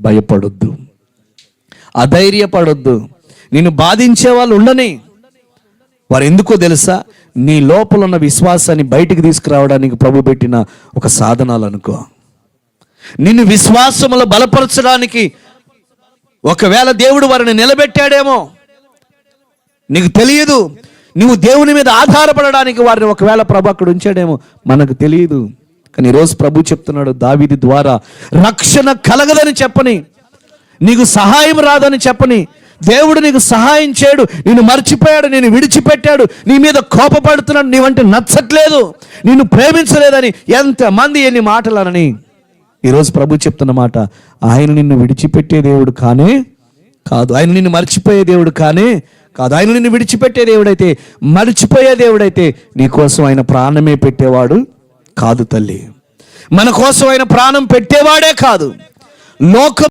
భయపడొద్దు. అధైర్యపడొద్దు. నిన్ను బాధించే వాళ్ళు ఉండని. వారు ఎందుకో తెలుసా? నీ లోపల ఉన్న విశ్వాసాన్ని బయటికి తీసుకురావడానికి ప్రభు పెట్టిన ఒక సాధనాలు అనుకో నిన్ను విశ్వాసములో బలపరచడానికి ఒకవేళ దేవుడు వారిని నిలబెట్టాడేమో. నీకు తెలియదు. నువ్వు దేవుని మీద ఆధారపడడానికి వారిని ఒకవేళ ప్రభు అక్కడ ఉంచాడేమో. మనకు తెలియదు. కానీ ఈరోజు ప్రభు చెప్తున్నాడు దావిది ద్వారా రక్షణ కలగదని చెప్పని నీకు సహాయం రాదని చెప్పని దేవుడు నీకు సహాయం చేయడు నిన్ను మర్చిపోయాడు నేను విడిచిపెట్టాడు నీ మీద కోపపడుతున్నాడు నీవంటే నచ్చట్లేదు నిన్ను ప్రేమించలేదని ఎంతమంది ఎన్ని మాటలనని. ఈరోజు ప్రభు చెప్తున్న మాట ఆయన నిన్ను విడిచిపెట్టే దేవుడు కానే కాదు ఆయన నిన్ను మర్చిపోయే దేవుడు కానే కాదు ఆయన నిన్ను విడిచిపెట్టే దేవుడైతే మర్చిపోయే దేవుడైతే నీ కోసం ఆయన ప్రాణమే పెట్టేవాడు కాదు తల్లి. మన కోసం ఆయన ప్రాణం పెట్టేవాడే కాదు. లోక